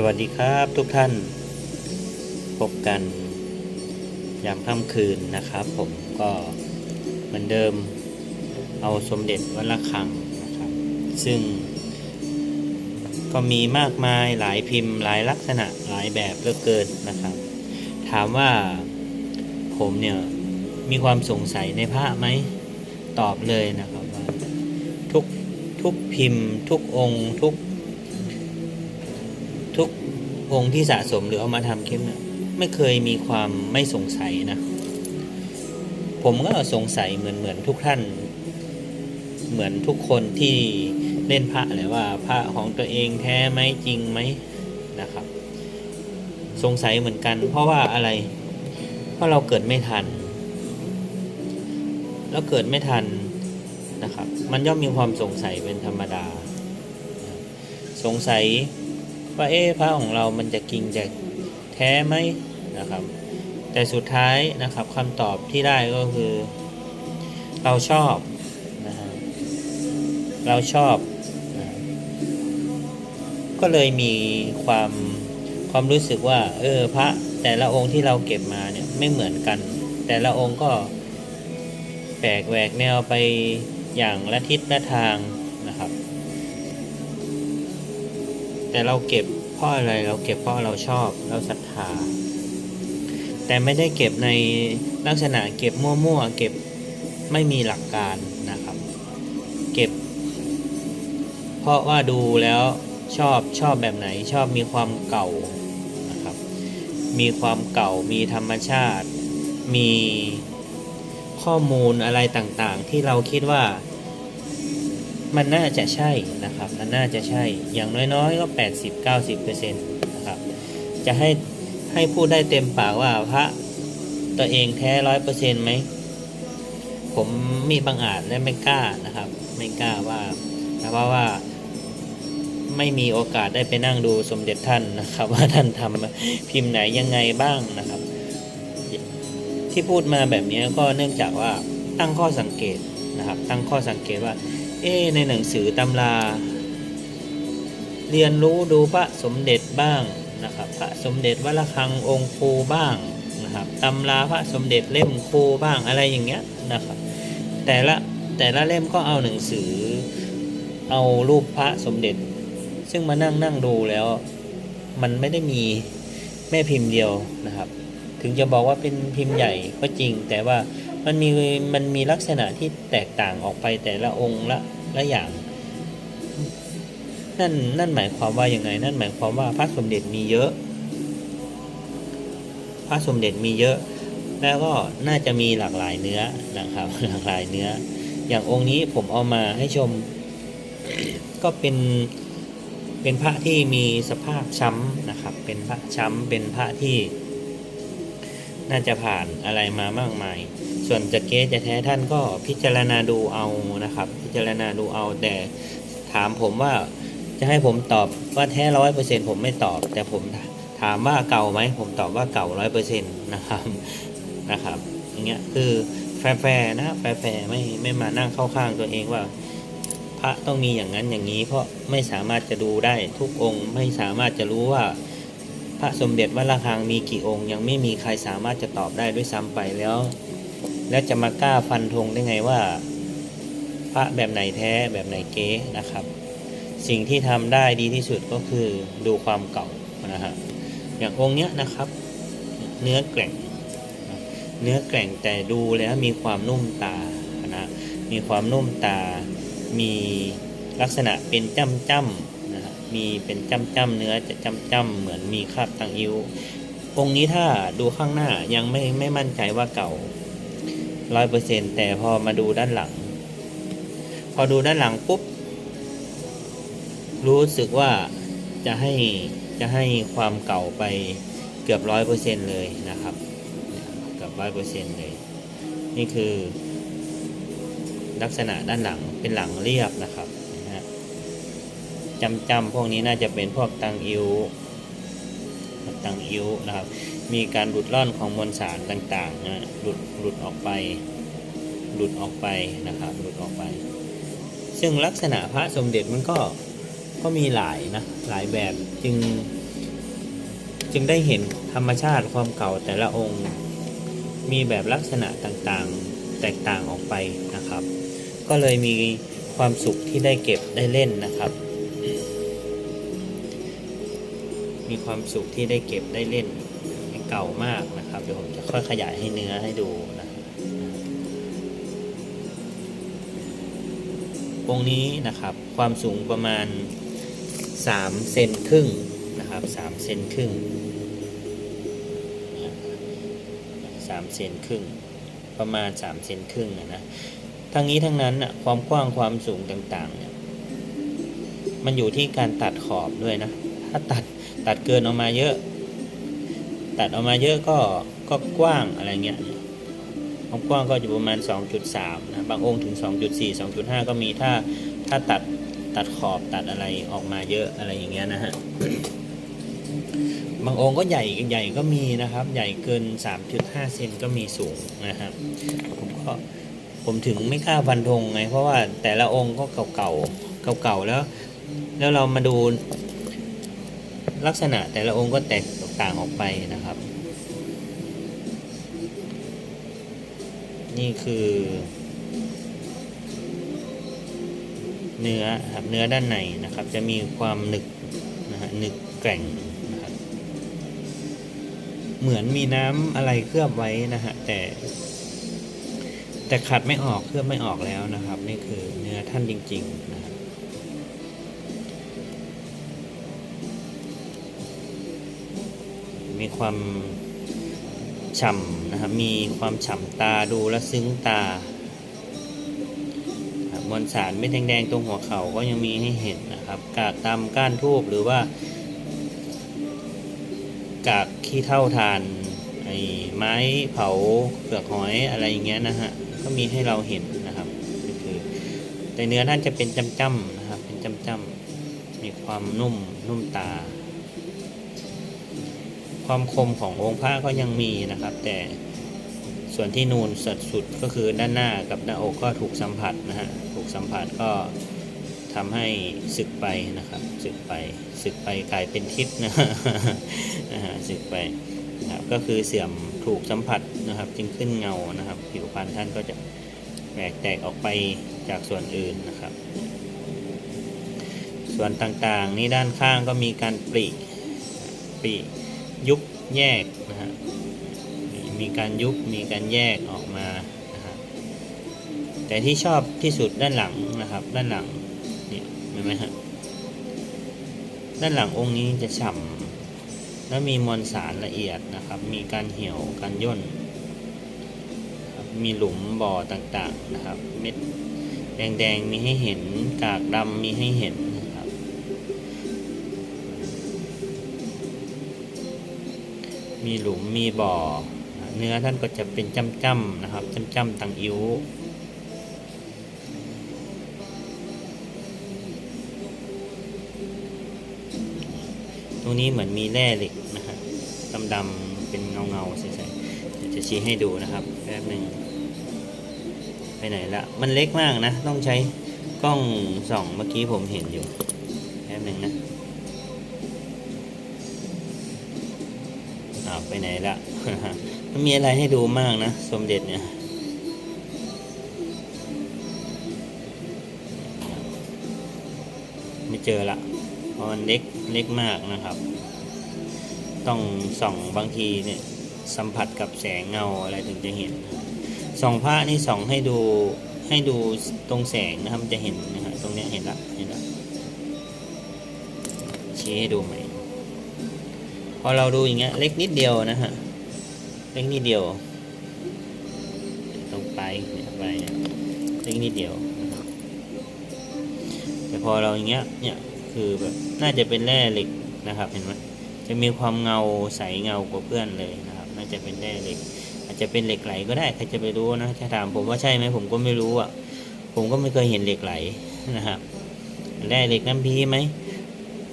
สวัสดีครับทุกท่านพบกันยามค่ำคืนนะครับ ผมก็เหมือนเดิมเอาสมเด็จวัดระฆังนะครับ ซึ่ง ก็มีมากมายหลายพิมพ์ หลายลักษณะหลายแบบเหลือเกินนะครับ ถามว่าผมเนี่ยมีความสงสัยในพระไหมตอบเลยนะครับว่าทุกทุกพิมพ์ ทุกองค์ ทุก ทุกองค์ที่สะสมหรือเอามาทำคลิปเนี่ยไม่เคยมีความไม่สงสัยนะ ผมก็สงสัยเหมือนเหมือนทุกท่าน เหมือนทุกคนที่เล่นพระแหละว่าพระของตัวเองแท้ไหมจริงไหมนะครับ สงสัยเหมือนกัน เพราะว่าอะไร เพราะเราเกิดไม่ทันแล้วเกิดไม่ทันนะครับ มันย่อมมีความสงสัยเป็นธรรมดา สงสัย ว่าเอ๊ะพระของเรามันจะกิงจะแท้ไหมนะครับ แต่สุดท้ายนะครับคำตอบที่ได้ก็คือ เราชอบนะฮะเราชอบนะก็เลยมีความความรู้สึกว่า เออพระแต่ละองค์ที่เราเก็บมาเนี่ยไม่เหมือนกัน แต่ละองค์ก็แปลกแหวกแนวไปอย่างละทิศละทางนะครับ แต่เราเก็บเพราะอะไรเราเก็บเพราะเราชอบเราศรัทธา แต่ไม่ได้เก็บในลักษณะเก็บมั่วๆเก็บไม่มีหลักการนะครับ เก็บ เพราะว่าดูแล้วชอบชอบแบบไหนชอบมีความเก่านะครับ มีความเก่ามีธรรมชาติ มีข้อมูลอะไรต่างๆ ที่เราคิดว่า มันน่าจะใช่นะครับ มันน่าจะใช่ อย่างน้อยๆก็ 80-90%นะครับ จะให้ให้พูดได้เต็มปากว่าพระตัวเองแท้ร้อยเปอร์เซ็นต์ไหม ผมมีบางอาจและไม่กล้านะครับ ไม่กล้าว่าเพราะว่าไม่มีโอกาสได้ไปนั่งดูสมเด็จท่านนะครับ ว่าท่านทำพิมพ์ไหนยังไงบ้างนะครับ ที่พูดมาแบบนี้ก็เนื่องจากว่าตั้งข้อสังเกตนะครับ ตั้งข้อสังเกตว่า เอ๊ในหนังสือตำรา เรียนรู้ดูพระสมเด็จบ้างนะครับพระสมเด็จวัดระฆังองค์ครูบ้างนะครับตำราพระสมเด็จเล่มครูบ้างอะไรอย่างเงี้ยนะครับ แต่ละแต่ละเล่มก็เอาหนังสือ เอารูปพระสมเด็จ ซึ่งมานั่งนั่งดูแล้ว มันไม่ได้มีแม่พิมพ์เดียวนะครับ ถึงจะบอกว่าเป็นพิมพ์ใหญ่ก็จริงแต่ว่า มันมีมันมีลักษณะที่แตกต่างออกไปแต่ละองค์ละละอย่าง นั่นนั่นหมายความว่าอยังไง นั่นหมายความว่าพระสมเด็จมีเยอะ พระสมเด็จมีเยอะ แล้วก็น่าจะมีหลากหลายเนื้อนะครับ หลากหลายเนื้อ อย่างองค์นี้ผมเอามาให้ชม ก็เป็นเป็นพระที่มีสภาพช้ำนะครับ เป็นพระช้ำเป็นพระที่น่าจะผ่านอะไรมามากมาย ส่วนจะเก๊จะแท้ท่านก็พิจารณาดูเอานะครับ พิจารณาดูเอาแต่ถามผมว่าจะให้ผมตอบว่าแท้ร้อยเปอร์เซ็นผมไม่ตอบ แต่ผมถามว่าเก่าไหมผมตอบว่าเก่าร้อยเปอร์เซ็นต์นะครับนะครับอย่างเงี้ยคือแฟร์นะแฟร์ไม่ไม่มานั่งเข้าข้างตัวเองว่า พระต้องมีอย่างนั้นอย่างนี้ เพราะไม่สามารถจะดูได้ทุกองค์ไม่สามารถจะรู้ว่า พระสมเด็จวัดระฆังมีกี่องค์ ยังไม่มีใครสามารถจะตอบได้ด้วยซ้ำไปแล้ว แล้วจะมากล้าฟันธงได้ไงว่า พระแบบไหนแท้แบบไหนเก๊นะครับ สิ่งที่ทำได้ดีที่สุดก็คือดูความเก่านะฮะอย่างองค์เนี้ยนะครับ เนื้อแกร่ง เนื้อแกร่งแต่ดูแล้วมีความนุ่มตานะมีความนุ่มตา มีลักษณะเป็นจ้ำจ้ำนะฮะมีเป็นจ้ำจ้ำเนื้อจะจ้ำจ้ำเหมือนมีคราบตังอิ้วองค์นี้ถ้าดูข้างหน้ายังไม่ไม่มั่นใจว่าเก่า ร้อยเปอร์เซ็นแต่พอมาดูด้านหลัง พอดูด้านหลังปุ๊บ รู้สึกว่าจะให้จะให้ความเก่าไปเกือบร้อยเปอร์เซ็นเลยนะครับเกือบร้อยเปอร์เซ็นเลย นี่คือลักษณะด้านหลังเป็นหลังเรียบนะครับจำจำพวกนี้น่าจะเป็นพวกตังอิวตังอิวนะครับ มีการหลุดล่อนของมวลสารต่างๆนะหลุดหลุดออกไปหลุดออกไปนะครับหลุดออกไป ซึ่งลักษณะพระสมเด็จมันก็ก็มีหลายนะหลายแบบจึง จึงได้เห็นธรรมชาติความเก่าแต่ละองค์มีแบบลักษณะต่างๆแตกต่างออกไปนะครับ ก็เลยมีความสุขที่ได้เก็บได้เล่นนะครับ มีความสุขที่ได้เก็บได้เล่น เก่ามากนะครับเดี๋ยวผมจะค่อยขยายให้เนื้อให้ดูนะครับองค์นี้นะครับความสูงประมาณ3เซนครึ่งนะครับ3เซนครึ่ง3เซนครึ่งประมาณ3เซนครึ่งนะนะทั้งนี้ทั้งนั้นอะความกว้างความสูงต่างๆเนี่ยมันอยู่ที่การตัดขอบด้วยนะ ถ้าตัดตัดเกินออกมาเยอะ ตัดออกมาเยอะก็ก็กว้างอะไรเงี้ยความกว้างก็อยู่ประมาณ 2.3 นะบางองค์ถึง 2.4 2.5 ก็มีถ้าถ้าตัดตัดขอบตัดอะไรออกมาเยอะอะไรอย่างเงี้ยนะฮะบางองค์ก็ใหญ่ใหญ่ก็มีนะครับ ใหญ่เกิน 3.5 เซนก็มีสูงนะครับผมก็ผมถึงไม่กล้าฟันธงไง เพราะว่าแต่ละองค์ก็เก่าๆเก่าๆแล้ว แล้วเรามาดู ลักษณะแต่ละองค์ก็แตกต่างออกไปนะครับ นี่คือ เนื้อครับเนื้อด้านในนะครับ จะมีความหนึกนะฮะหนึกแกร่งนะครับเหมือนมีน้ำอะไรเคลือบไว้นะฮะแต่ แต่ขัดไม่ออกเคลือบไม่ออกแล้วนะครับ นี่คือเนื้อท่านจริง ๆ มีความฉ่ำนะครับ มีความฉ่ำตาดูและซึ้งตาบมวลสารเม็ดแดงๆตรงหัวเข่าก็ยังมีให้เห็นนะครับกากตามก้านทูบหรือว่ากากขี้เท่าทานไอ้ไม้เผาเปลือกหอยอะไรอย่างเงี้ยนะฮะก็มีให้เราเห็นนะครับก็คือแต่เนื้อท่านจะเป็นจ้ำๆนะครับเป็นจ้ำๆมีความนุ่มนุ่มตา ความคมขององค์พระก็ยังมีนะครับ แต่ส่วนที่นูนสัดสุดก็คือด้านหน้ากับหน้าอกก็ถูกสัมผัสนะฮะถูกสัมผัสก็ทำให้สึกไปนะครับสึกไปสึกไปกลายเป็นทิพย์นะนะฮะสึกไปนะครับก็คือเสื่อมถูกสัมผัสนะครับ จึงขึ้นเงานะครับ ผิวพรรณท่านก็จะแตกแตกออกไปจากส่วนอื่นนะครับ ส่วนต่างๆ นี่ด้านข้างก็มีการปริปริ ยุบแยกนะฮะมีการยุบมีการแยกออกมานะฮะแต่ที่ชอบที่สุดด้านหลังนะครับ ด้านหลังนี่เห็นไหมฮะด้านหลังองค์นี้จะฉ่ำและมีมวลสารละเอียดนะครับ มีการเหี่ยวการย่นมีหลุมบ่อต่างๆนะครับ เม็ดแดงๆมีให้เห็นกากดำมีให้เห็น มีหลุมมีบ่อ เนื้อท่านก็จะเป็นจ้ำๆนะครับจ้ำๆตังอิ้วตรงนี้เหมือนมีแร่เหล็กนะฮะดำๆเป็นเงาๆใสๆเดี๋ยวจะชี้ให้ดูนะครับแป๊บหนึ่งไปไหนละมันเล็กมากนะ ต้องใช้กล้องส่องเมื่อกี้ผมเห็นอยู่แป๊บหนึ่งนะาวไปไหนละมันมีอะไรให้ดูมากนะ สมเด็จเนี่ยไม่เจอละเพราะมันเล็กเล็กมากนะครับ ต้องส่องบางทีเนี่ยสัมผัสกับแสงเงาอะไรถึงจะเห็นส่องพระนี่ส่องให้ดูให้ดูตรงแสงนะครับจะเห็นนะฮะตรงเนี้ยเห็นละเห็นละชี้ให้ดูไหม อเราดูอย่างเงี้ยเล็กนิดเดียวนะฮะ เล็กนิดเดียว ตรงไปลายเนี่ยปเนี่ยเล็กนิดเดียว แต่พอเราอย่างเงี้ย เนี่ยคือแบบน่าจะเป็นแร่เหล็กนะครับเห็นไหมจะมีความเงาใสเงากว่าเพื่อนเลยนะครับ น่าจะเป็นแร่เหล็ก อาจจะเป็นเหล็กไหลก็ได้ใครจะไปรู้นะถ้าถามผมว่าใช่ไหมผมก็ไม่รู้อะ ผมก็ไม่เคยเห็นเหล็กไหลนะครับแร่เหล็กน้ำพีไหม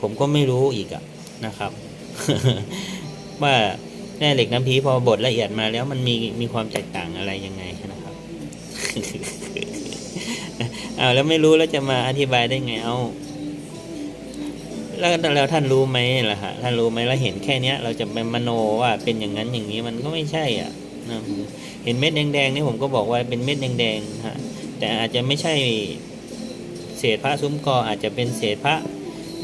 ผมก็ไม่รู้อีกอะนะครับ ว่าแร่เหล็กน้ำพีพอบดละเอียดมาแล้วมันมีมีความแตกต่างอะไรยังไงนะครับเอาแล้วไม่รู้แล้วจะมาอธิบายได้ไงเอาแล้วแล้วท่านรู้ไหมล่ะฮะท่านรู้ไหมแล้วเห็นแค่เนี้ย เราจะไปมโนว่าเป็นอย่างนั้นอย่างนี้มันก็ไม่ใช่อะนะเห็นเม็ดแดงๆนี่ผมก็บอกว่าเป็นเม็ดแดงๆฮะแต่อาจจะไม่ใช่เศษพระซุ้มกออาจจะเป็นเศษพระ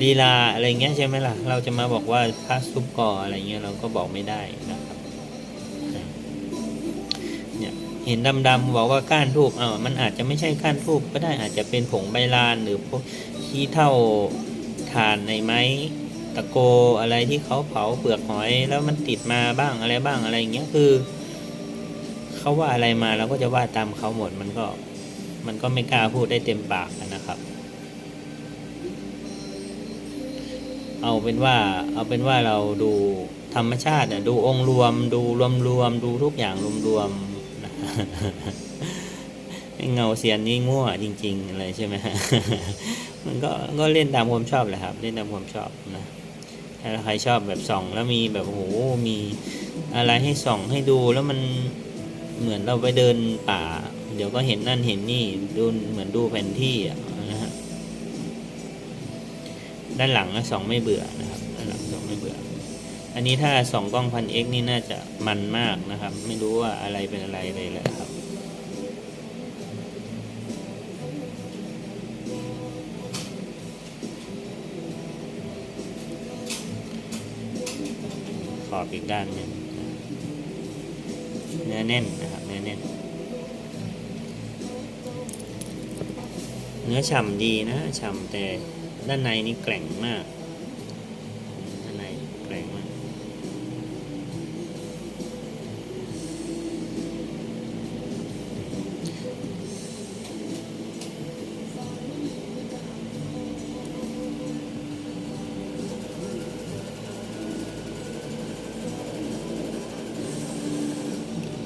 ลีลาอะไรเงี้ยใช่ไหมล่ะ เราจะมาบอกว่าพระซุ้มกออะไรเงี้ยเราก็บอกไม่ได้นะครับเนี่ยเห็นดำๆบอกว่าก้านทูบเออมันอาจจะไม่ใช่ก้านทูบก็ได้อาจจะเป็นผงใบลานหรือพวกขี้เท่าทานในไม้ตะโกอะไรที่เขาเผาเปลือกหอย แล้วมันติดมาบ้างอะไรบ้างอะไรเงี้ยคือเขาว่าอะไรมาเราก็จะว่าตามเขาหมดมันก็มันก็ไม่กล้าพูดได้เต็มปากนะครับ เอาเป็นว่าเอาเป็นว่าเราดูธรรมชาติเนะดูองค์รวม ดูรวมรวมดูทุกอย่างรวมรวมเงาเสียนนี่ง่วจริงๆเลยใช่ไหมฮะมันก็ก็เล่นตามความชอบแหละครับ เล่นตามความชอบนะถ้าใครชอบแบบส่อง แล้วมีแบบโอ้โหมีอะไรให้ส่องให้ดูแล้วมันเหมือนเราไปเดินป่า เดี๋ยวก็เห็นนั่นเห็นนี่ดูเหมือนดูแผนที่อะ ด้านหลังนะสองไม่เบื่อนะครับด้านหลังสองไม่เบื่อ อันนี้ถ้าสองกล้องพันเอ็กนี่น่าจะมันมากนะครับ ไม่รู้ว่าอะไรเป็นอะไรเลยแหละครับขอบอีกด้านหนึ่งเนื้อแน่นนะครับเนื้อแน่นเนื้อฉ่ำดีนะฉ่ำแต่ ด้านในนี่แกร่งมากด้านในแกร่งมาก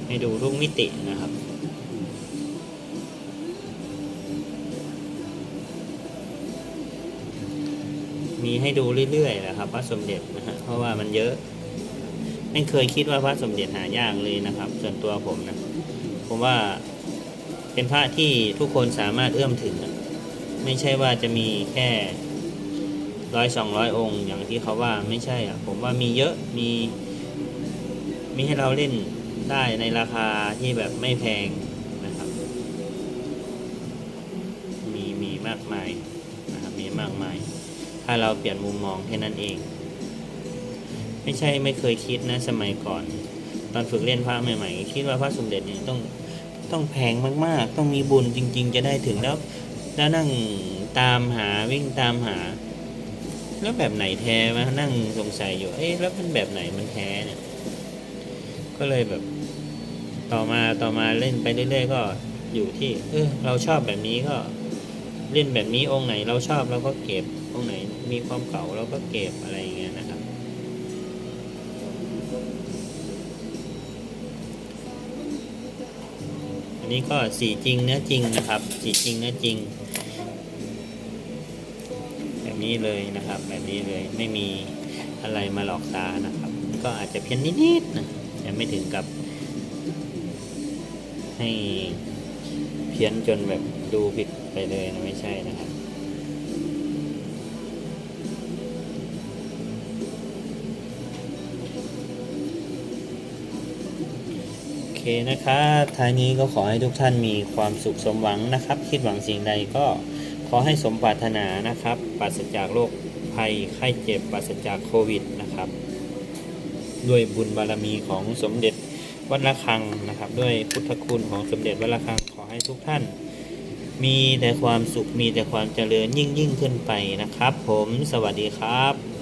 ให้ดูทุกมิตินะครับ ให้ดูเรื่อยๆนะครับพระสมเด็จนะฮะเพราะว่ามันเยอะไม่เคยคิดว่าพระสมเด็จหายากเลยนะครับ ส่วนตัวผมนะผมว่าเป็นพระที่ทุกคนสามารถเอื้อมถึงไม่ใช่ว่าจะมีแค่ร้อยสองร้อยองค์ อย่างที่เขาว่าไม่ใช่อะ ผมว่ามีเยอะมีมีให้เราเล่นได้ในราคาที่แบบไม่แพง ถ้าเราเปลี่ยนมุมมองแค่นั้นเอง ไม่ใช่ไม่เคยคิดนะสมัยก่อน ตอนฝึกเล่นพระใหม่ๆ คิดว่าพระสมเด็จเนี่ยต้องต้องแพงมากๆ ต้องมีบุญจริง ๆ จะได้ถึงแล้วแล้วนั่งตามหาวิ่งตามหา แล้วแบบไหนแท้มานั่งสงสัยอยู่ เอ๊ะแล้วมันแบบไหนมันแท้เนี่ย ก็เลยแบบ ต่อมาต่อมาเล่นไปเรื่อยๆก็อยู่ที่ เออเราชอบแบบนี้ก็เล่นแบบนี้องค์ไหนเราชอบเราก็เก็บ องไหนมีความเก่าเราก็เก็บอะไรอย่างเงี้ยนะครับ อันนี้ก็สีจริงเนื้อจริงนะครับ สีจริงเนื้อจริง แบบนี้เลยนะครับ แบบนี้เลยไม่มีอะไรมาหลอกตานะครับ ก็อาจจะเพี้ยนนิดๆนะแต่ไม่ถึงกับ ให้เพี้ยนจนแบบดูผิดไปเลยนะไม่ใช่นะครับ เคนะครับท้ายนี้ก็ขอให้ทุกท่านมีความสุขสมหวังนะครับ คิดหวังสิ่งใดก็ขอให้สมปรารถนานะครับ ปราศจากโรคภัยไข้เจ็บปราศจากโควิดนะครับ ด้วยบุญบารมีของสมเด็จวัดระฆังนะครับ ด้วยพุทธคุณของสมเด็จวัดระฆังขอให้ทุกท่าน มีแต่ความสุขมีแต่ความเจริญยิ่งยิ่งขึ้นไปนะครับ ผมสวัสดีครับ